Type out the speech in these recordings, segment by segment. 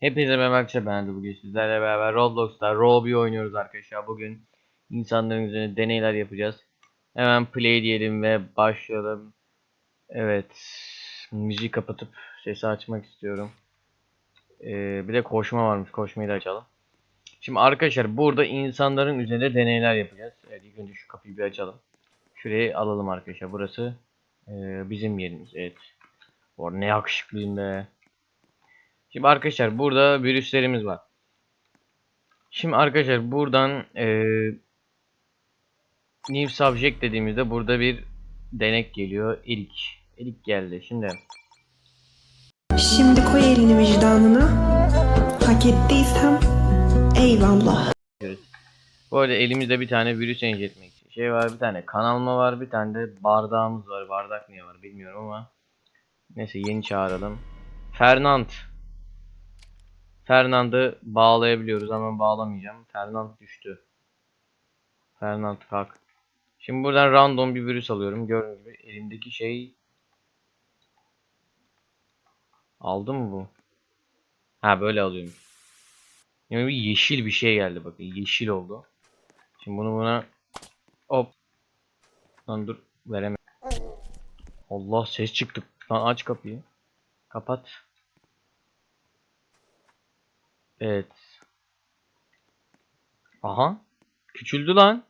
Hepinize merhaba arkadaşlar ben de bugün sizlerle beraber Roblox'ta Roblox oynuyoruz arkadaşlar. Bugün insanların üzerine deneyler yapacağız. Hemen play diyelim ve başlayalım. Evet. Müziği kapatıp sesi açmak istiyorum. Ee, bir de koşma varmış. Koşmayı da açalım. Şimdi arkadaşlar burada insanların üzerinde deneyler yapacağız. Evet ilk önce şu kapıyı bir açalım. Şurayı alalım arkadaşlar. Burası ee, bizim yerimiz. Evet. Bu ne yakışıklıyım be. Şimdi arkadaşlar burada virüslerimiz var. Şimdi arkadaşlar buradan eee new subject dediğimizde burada bir denek geliyor. İlk. İlk geldi. Şimdi Şimdi koy elini vicdanına. Hak ettiysem eyvallah. bu arada elimizde bir tane virüs enjekte etmek için şey var. Bir tane kanalma var. Bir tane de bardağımız var. Bardak niye var bilmiyorum ama. Neyse yeni çağıralım. Fernand. Fernand'ı bağlayabiliyoruz ama bağlamayacağım. Fernand düştü. Fernand kalk. Şimdi buradan random bir virüs alıyorum. Gördüğünüz gibi elimdeki şey Aldı mı bu? Ha böyle alıyorum. Yani bir yeşil bir şey geldi bakın. Yeşil oldu. Şimdi bunu buna hop. Lan dur veremem. Allah ses çıktı. Lan aç kapıyı. Kapat. Evet. Aha. Küçüldü lan.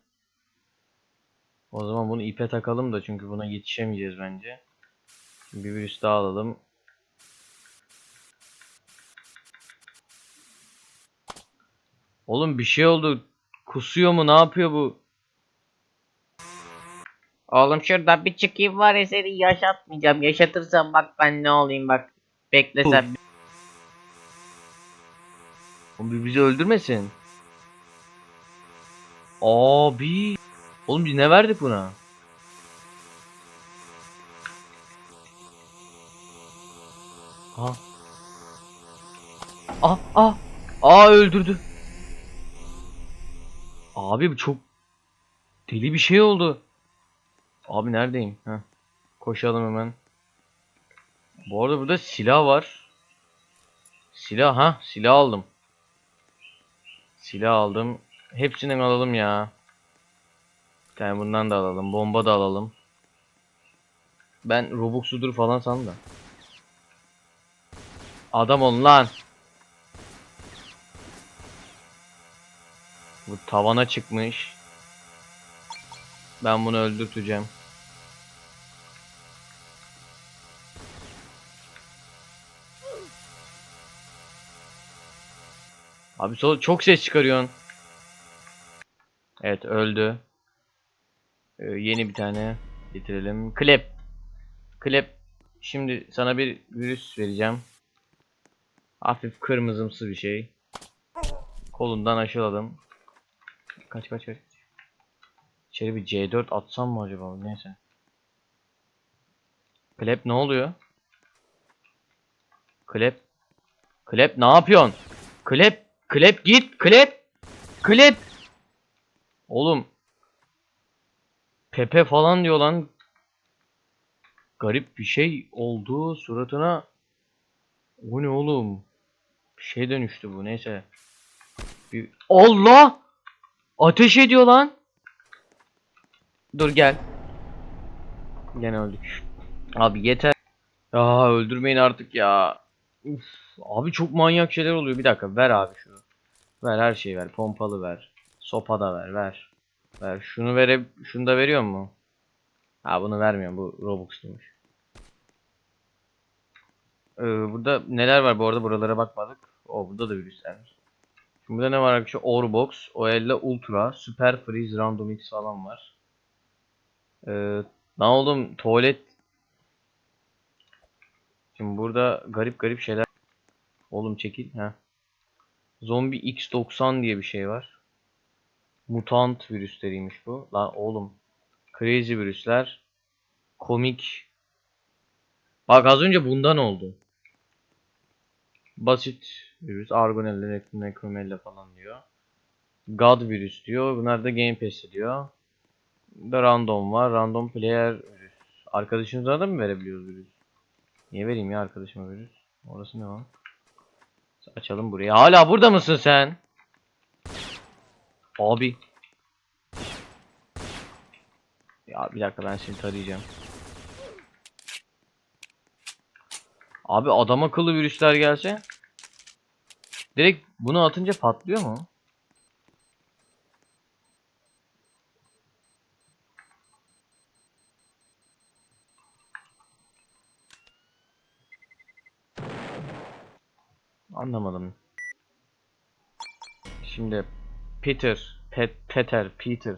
O zaman bunu ipe takalım da çünkü buna yetişemeyeceğiz bence. Şimdi bir virüs daha alalım. Oğlum bir şey oldu. Kusuyor mu? Ne yapıyor bu? Oğlum şurada bir çıkayım var ya seni yaşatmayacağım. Yaşatırsam bak ben ne olayım bak. Beklesem. Oğlum bizi öldürmesin. Abi. Oğlum biz ne verdik buna? Ah. Ah ah. Aa öldürdü. Abi bu çok deli bir şey oldu. Abi neredeyim? Heh. Koşalım hemen. Bu arada burada silah var. Silah ha silah aldım. Silah aldım. Hepsinden alalım ya. Bir tane bundan da alalım. Bomba da alalım. Ben Robux'udur falan sandım da. Adam olun lan. Bu tavana çıkmış. Ben bunu öldürteceğim. Abi sol çok ses çıkarıyorsun. Evet öldü. Ee, yeni bir tane getirelim. Klep. Klep. Şimdi sana bir virüs vereceğim. Hafif kırmızımsı bir şey. Kolundan aşıladım. Kaç kaç kaç. İçeri bir C4 atsam mı acaba? Neyse. Klep ne oluyor? Klep. Klep ne yapıyorsun? Klep. Klep git. Klep. Klep. Oğlum. Pepe falan diyor lan. Garip bir şey oldu suratına. O ne oğlum? Bir şey dönüştü bu neyse. Bir... Allah! Ateş ediyor lan. Dur gel. Gene öldük. Abi yeter. Ya öldürmeyin artık ya. Uf, abi çok manyak şeyler oluyor. Bir dakika ver abi şunu. Ver her şeyi ver. Pompalı ver. Sopa da ver. Ver. Ver. Şunu vere şunu da veriyor mu? Ha bunu vermiyorum. Bu Robux'luymuş. Ee, burada neler var bu arada buralara bakmadık. O burada da virüsler var. Şimdi burada ne var arkadaşlar? Orbox, Oella Ultra, Super Freeze Random X falan var. Ee, ne oğlum tuvalet. Şimdi burada garip garip şeyler. Oğlum çekil. ha. Zombi X90 diye bir şey var. Mutant virüsleriymiş bu. Lan oğlum. Crazy virüsler. Komik. Bak az önce bundan oldu. Basit virüs. Argonella, Necromella falan diyor. God virüs diyor. Bunlar da Game Pass diyor. Da random var. Random player virüs. Arkadaşınıza da mı verebiliyoruz virüs? Niye vereyim ya arkadaşıma virüs? Orası ne lan? Açalım burayı. Hala burada mısın sen? Abi. Ya bir dakika ben seni tarayacağım. Abi adam akıllı virüsler gelse. Direkt bunu atınca patlıyor mu? Anlamadım. Şimdi Peter, Pet, Peter, Peter.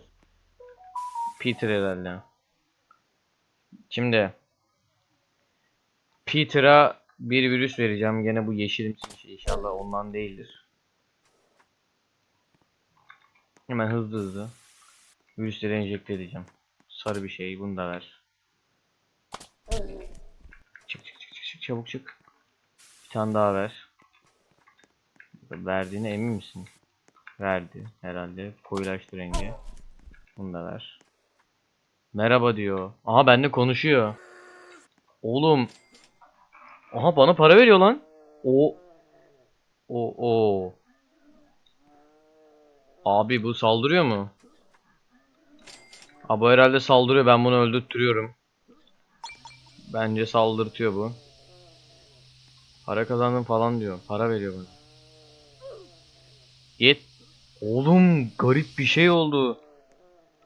Peter herhalde. Şimdi Peter'a bir virüs vereceğim. Gene bu yeşilimsi şey. İnşallah ondan değildir. Hemen hızlı hızlı virüsleri enjekte edeceğim. Sarı bir şey. Bunu da ver. Çık çık çık çık çabuk çık. Bir tane daha ver. Verdiğine emin misin? Verdi herhalde. Koyulaştı rengi. Bunu da ver. Merhaba diyor. Aha benimle konuşuyor. Oğlum. Aha bana para veriyor lan. O. O o. Abi bu saldırıyor mu? Abi bu herhalde saldırıyor. Ben bunu öldürtüyorum. Bence saldırtıyor bu. Para kazandım falan diyor. Para veriyor bana. Yet. Oğlum garip bir şey oldu.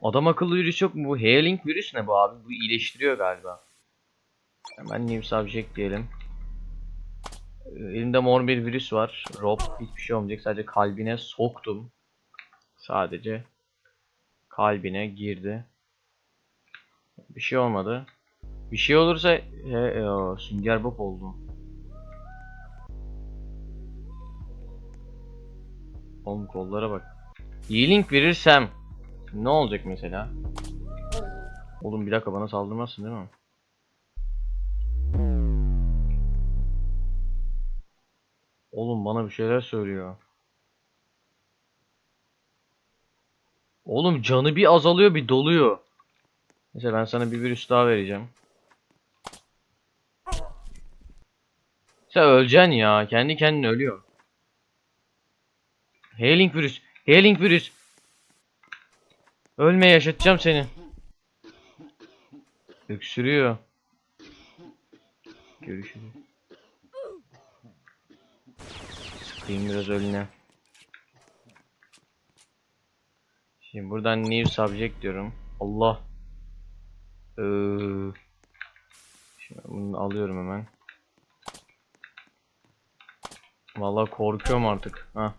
Adam akıllı virüs yok mu? Bu Healing virüs ne bu abi? Bu iyileştiriyor galiba. Hemen new subject diyelim. Ee, Elimde mor bir virüs var. Rob hiçbir şey olmayacak. Sadece kalbine soktum. Sadece kalbine girdi. Bir şey olmadı. Bir şey olursa he, o, Sünger Bob oldu. Oğlum kollara bak. Healing verirsem ne olacak mesela? Oğlum bir dakika bana saldırmazsın değil mi? Oğlum bana bir şeyler söylüyor. Oğlum canı bir azalıyor bir doluyor. Mesela ben sana bir virüs daha vereceğim. Sen öleceksin ya. Kendi kendine ölüyor. Healing virüs. Healing virüs. Ölme yaşatacağım seni. Öksürüyor. Görüşürüz. Sıkayım biraz önüne. Şimdi buradan new subject diyorum. Allah. Ee, şimdi bunu alıyorum hemen. Vallahi korkuyorum artık. Ha.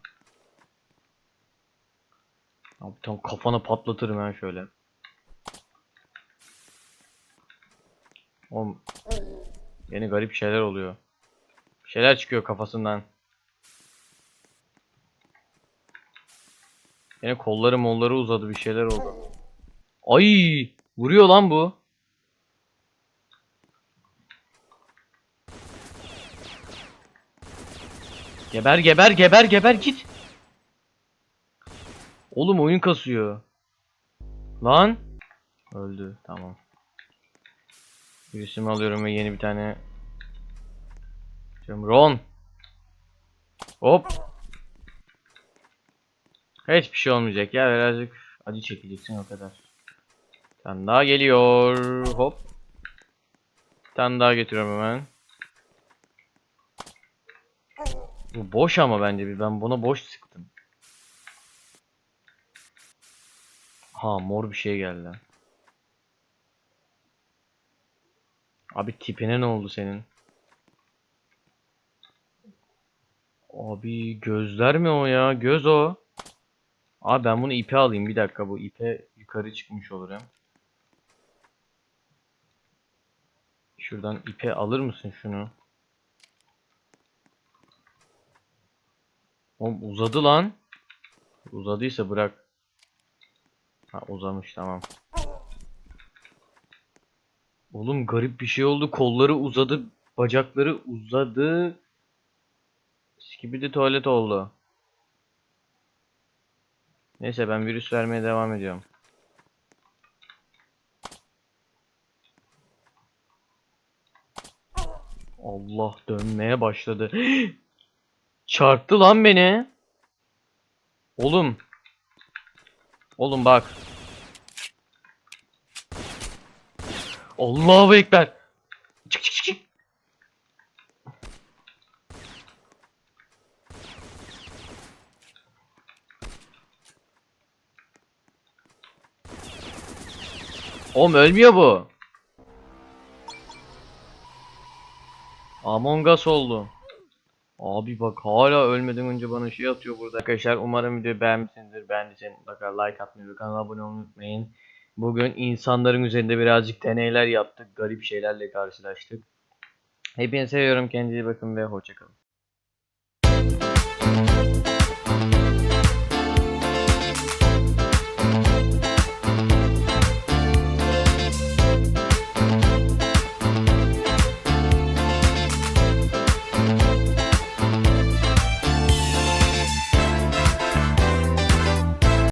Abi tam kafana patlatırım ben şöyle. Oğlum yeni garip şeyler oluyor. Şeyler çıkıyor kafasından. Yine kolları molları uzadı bir şeyler oldu. Ay vuruyor lan bu. Geber geber geber geber git. Oğlum oyun kasıyor. Lan. Öldü tamam. Birisimi alıyorum ve yeni bir tane. Ron. Hop. Hiçbir şey olmayacak ya birazcık acı çekeceksin o kadar. Bir daha geliyor. Hop. Bir daha getiriyorum hemen. Bu boş ama bence ben buna boş sıktım. Ha mor bir şey geldi. Abi tipine ne oldu senin? Abi gözler mi o ya? Göz o. Abi ben bunu ipe alayım bir dakika bu ipe yukarı çıkmış olur hem. Şuradan ipe alır mısın şunu? Oğlum uzadı lan. Uzadıysa bırak. Ha uzamış tamam. Oğlum garip bir şey oldu. Kolları uzadı. Bacakları uzadı. Gibi de tuvalet oldu. Neyse ben virüs vermeye devam ediyorum. Allah dönmeye başladı. Çarptı lan beni. Oğlum. Oğlum bak. Allahu Ekber. Çık çık çık. Oğlum ölmüyor bu. Among Us oldu. Abi bak hala ölmeden önce bana şey atıyor burada. Arkadaşlar umarım videoyu beğenmişsinizdir. Beğendiyseniz mutlaka like atmayı ve kanala abone olmayı unutmayın. Bugün insanların üzerinde birazcık deneyler yaptık. Garip şeylerle karşılaştık. Hepinizi seviyorum. Kendinize bakın ve hoşçakalın.